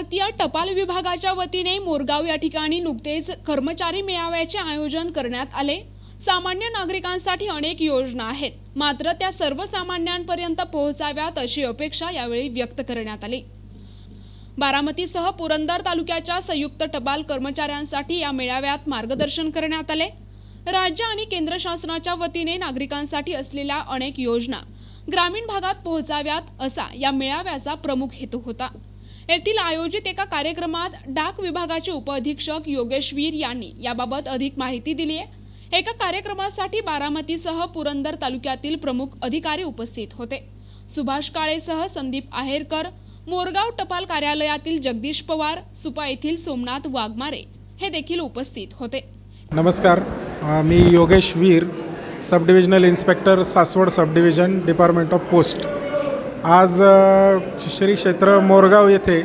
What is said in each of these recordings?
भारतीय टपाल विभागाच्या वतीने मोरगाव या ठिकाणी नुकतेच कर्मचारी मेळाव्याचे आयोजन करण्यात आले. सामान्य नागरिकांसाठी अनेक योजना आहेत. मात्र त्या सर्वसामान्यांपर्यंत पोहोचाव्यात अशी अपेक्षा यावेळी व्यक्त करण्यात आली. बारामतीसह पुरंदर तालुक्याच्या संयुक्त टपाल कर्मचाऱ्यांसाठी या मेळाव्यात मार्गदर्शन करण्यात आले. राज्य आणि केंद्र शासनाच्या वतीने नागरिकांसाठी असलेल्या अनेक योजना ग्रामीण भागात पोहोचाव्यात असा या मेळाव्याचा प्रमुख हेतू होता. येथील आयोजित एका कार्यक्रमात डाक विभागाचे उपअधीक्षक योगेश वीर यांनी याबाबत अधिक माहिती दिली आहे. एका कार्यक्रमासाठी बारामतीसह पुरंदर तालुक्यातील प्रमुख अधिकारी उपस्थित होते. सुभाष काळेसह संदीप आहेरकर मोरगाव टपाल कार्यालयातील जगदीश पवार सुपा येथील सोमनाथ वाघमारे हे देखील उपस्थित होते. नमस्कार. मी Yogesh Veer sub divisional inspector Saswad sub division department of post. आज श्री क्षेत्र मोरगाव येथे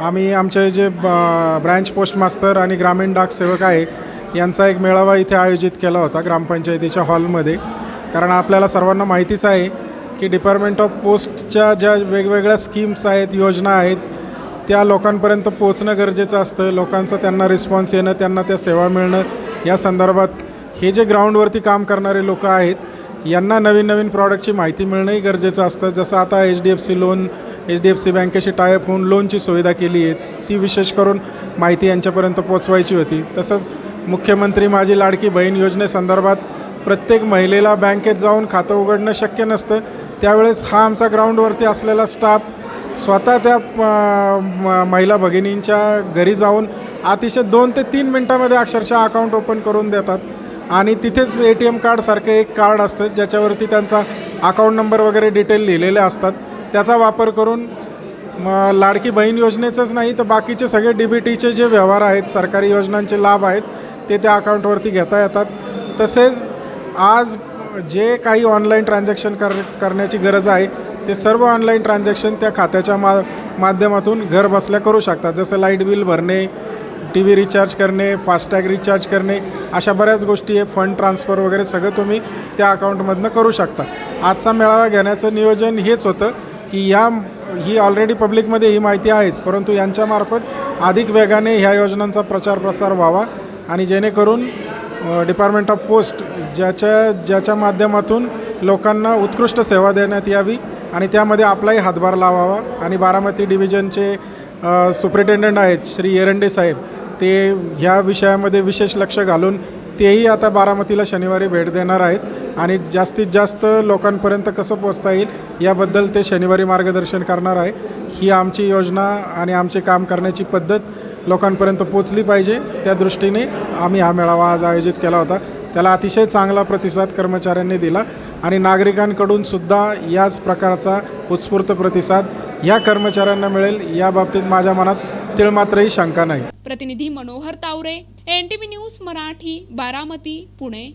आम्ही आमचे जे ब- ब्रँच पोस्ट मास्तर आणि ग्रामीण डाक सेवक आहे यांचा एक मेळावा इथे आयोजित केला होता ग्रामपंचायतीच्या हॉलमध्ये. कारण आपल्याला सर्वांना माहितीच आहे की डिपार्टमेंट ऑफ पोस्टच्या ज्या वेगवेगळ्या स्कीम्स आहेत योजना आहेत त्या लोकांपर्यंत पोचणं गरजेचं असतं. लोकांचं त्यांना रिस्पॉन्स येणं त्यांना त्या सेवा मिळणं या संदर्भात हे जे ग्राउंडवरती काम करणारे लोक आहेत यांना नवीन नवीन प्रॉडक्टची माहिती मिळणंही गरजेचं असतं. जसं आता H D F C loan H D F C बँकेशी टायअप होऊन लोनची सुविधा केली आहे. ती विशेष करून माहिती यांच्यापर्यंत पोचवायची होती. तसंच मुख्यमंत्री माझी लाडकी बहीण योजनेसंदर्भात प्रत्येक महिलेला बँकेत जाऊन खातं उघडणं शक्य नसतं. त्यावेळेस हा आमचा ग्राउंडवरती असलेला स्टाफ स्वतः त्या म- महिला भगिनींच्या घरी जाऊन अतिशय दोन ते तीन मिनटामध्ये अक्षरशः अकाउंट ओपन करून देतात. आणि तिथेच ए टी एम कार्डसारखं एक कार्ड असतं ज्याच्यावरती त्यांचा अकाउंट नंबर वगैरे डिटेल लिहिलेले असतात. त्याचा वापर करून म लाडकी बहीण योजनेचंच नाही तर बाकीचे सगळे डी बी टीचे जे व्यवहार आहेत सरकारी योजनांचे लाभ आहेत ते त्या अकाउंटवरती घेता येतात. तसेच आज जे काही ऑनलाईन ट्रान्झॅक्शन कर करण्याची गरज आहे ते सर्व ऑनलाईन ट्रान्झॅक्शन त्या खात्याच्या मा माध्यमातून घर बसल्या करू शकतात. जसं लाइट बिल भरणे टी व्ही रिचार्ज करणे फास्टॅग रिचार्ज करणे अशा बऱ्याच गोष्टी आहे. फंड ट्रान्सफर वगैरे सगळं तुम्ही त्या अकाउंटमधनं करू शकता. आजचा मेळावा घेण्याचं नियोजन हेच होतं की या ही ऑलरेडी पब्लिकमध्ये ही माहिती आहेच परंतु यांच्यामार्फत अधिक वेगाने ह्या योजनांचा प्रचार प्रसार व्हावा आणि जेणेकरून डिपार्टमेंट ऑफ पोस्ट ज्याच्या ज्याच्या माध्यमातून लोकांना उत्कृष्ट सेवा देण्यात यावी आणि त्यामध्ये आपलाही हातभार लावावा. आणि बारामती डिव्हिजनचे सुप्रिटेंडंट आहेत श्री एरंडे साहेब. ते ह्या विषयामध्ये विशेष लक्ष घालून तेही आता बारामतीला शनिवारी भेट देणार आहेत. आणि जास्तीत जास्त लोकांपर्यंत कसं पोचता येईल याबद्दल ते शनिवारी मार्गदर्शन करणार आहे. ही आमची योजना आणि आमचे काम करण्याची पद्धत लोकांपर्यंत पोचली पाहिजे. त्या दृष्टीने आम्ही हा मेळावा आज आयोजित केला होता. त्याला अतिशय चांगला प्रतिसाद कर्मचाऱ्यांनी दिला आणि नागरिकांकडून सुद्धा याच प्रकारचा उत्स्फूर्त प्रतिसाद ह्या कर्मचाऱ्यांना मिळेल. या बाबतीत माझ्या मनात तिळमात्रही शंका नाही. प्रतिनिधी मनोहर तावरे एनटीव्ही न्यूज मराठी बारामती पुणे.